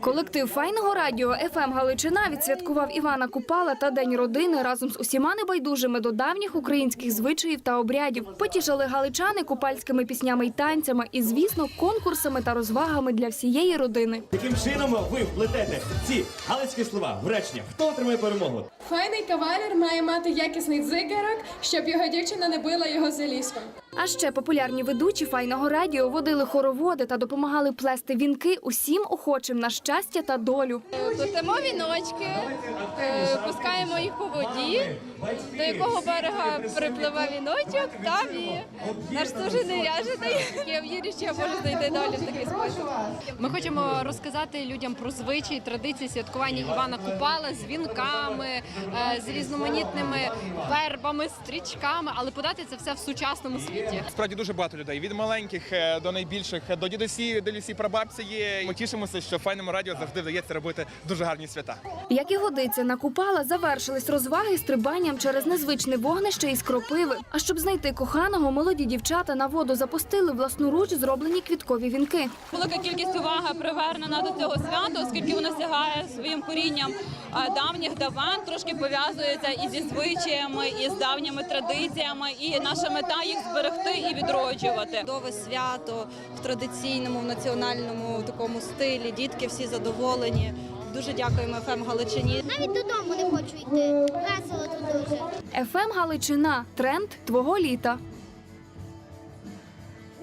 Колектив файного радіо «ФМ Галичина відсвяткував Івана Купала та День родини разом з усіма небайдужими до давніх українських звичаїв та обрядів. Потішили галичани купальськими піснями й танцями і, звісно, конкурсами та розвагами для всієї родини. Яким чином ви вплетете ці галицькі слова в речення? Хто отримає перемогу? Файний кавалер має мати якісний дзигарок, щоб його дівчина не била його за ліском. А ще популярні ведучі файного радіо водили хороводи та допомагали плести вінки усім охочим на щастя та долю. Плетемо віночки, е, пускаємо їх по воді, до якого берега припливе віночок, там і наш сужений ряжений. Я вірю, що я можу знайти долю в такий спосіб. Ми хочемо розказати людям про звичаї, традиції святкування Івана Купала з вінками, е, з різноманітними вербами, стрічками, але подати це все в сучасному світі. Справді дуже багато людей від маленьких е, до найбільших, до дідусі, до лісі прабабці є. Ми тішимося, що файному радіо завжди вдається робити дуже гарні свята. Як і годиться на Купала, завершились розваги стрибанням через незвичне вогнище із кропиви. А щоб знайти коханого, молоді дівчата на воду запустили власноруч зроблені квіткові вінки. Велика кількість уваги привернена до цього свята, оскільки воно сягає своїм корінням давніх давен, трошки пов'язується і зі звичаями, і з давніми традиціями. І наша мета їх зберегти і відроджувати. Чудове свято в традиційному, в національному такому стилі. Дітки всі задоволені. Дуже дякуємо ФМ Галичині. Навіть додому не хочу йти. Весело тут дуже. ФМ Галичина. Тренд твого літа.